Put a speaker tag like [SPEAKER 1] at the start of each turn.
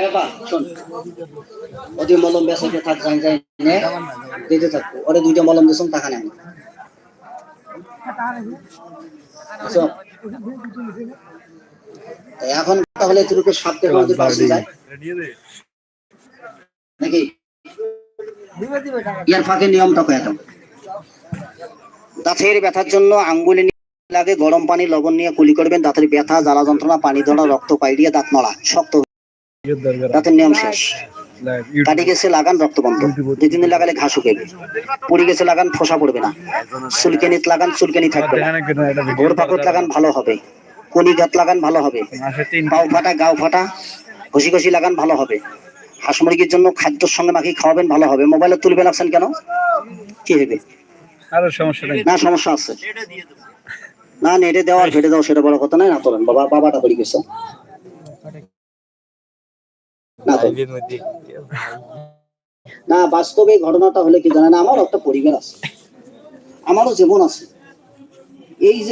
[SPEAKER 1] এবার মলম বেসাইতে থাক জান যাই নে। দিতে থাকব ওরে দুইটা মলম দিছম টাকা এখন তাহলে তুরুকে সাপ দেখে ওদের পাশে যায়? নাকি? ইয়ার ফাঁকে নিয়মটা কয়ে দাও। দাঁতের ব্যথার জন্য আঙ্গুলে লাগে গরম পানি লবণ নিয়ে কুলি করবেন। দাঁতের ব্যথা জ্বালা যন্ত্রণা পানি ধরা রক্ত পাইড়িয়ে দাঁত নড়া শক্ত। দাঁতের নিয়ম শেষ। কাটি গেছে লাগান রক্ত বন্ধ দুই দিন লাগালে ঘাস শুকাবে পড়ে গেছে লাগান ফোসা পড়বে না। চুলকেনিত লাগান চুলকেনি থাকবে না। ঘোর পাকড় লাগান ভালো হবে। কনি গাত লাগান ভালো হবে। পাও ফাটা গাও ফাটা ঘষি ঘষি লাগান ভালো হবে। হাঁস মুরগির জন্য খাদ্যর সঙ্গে মাখিয়ে খাওয়াবেন ভালো হবে। মোবাইলে তুলবে লাগছেন কেন? কি হবে?
[SPEAKER 2] আরও সমস্যা
[SPEAKER 1] না সমস্যা আছে। না নেটে দেওয়ার ফেটে দাও সেটা বড় কথা নয় না তোলেন। বাবা বাবাটা পড়ে গেছে। না বাস্তবে ঘটনাটা হলে কি জানেন আমার একটা পরিবার আছে। আমারও জীবন আছে। এই যে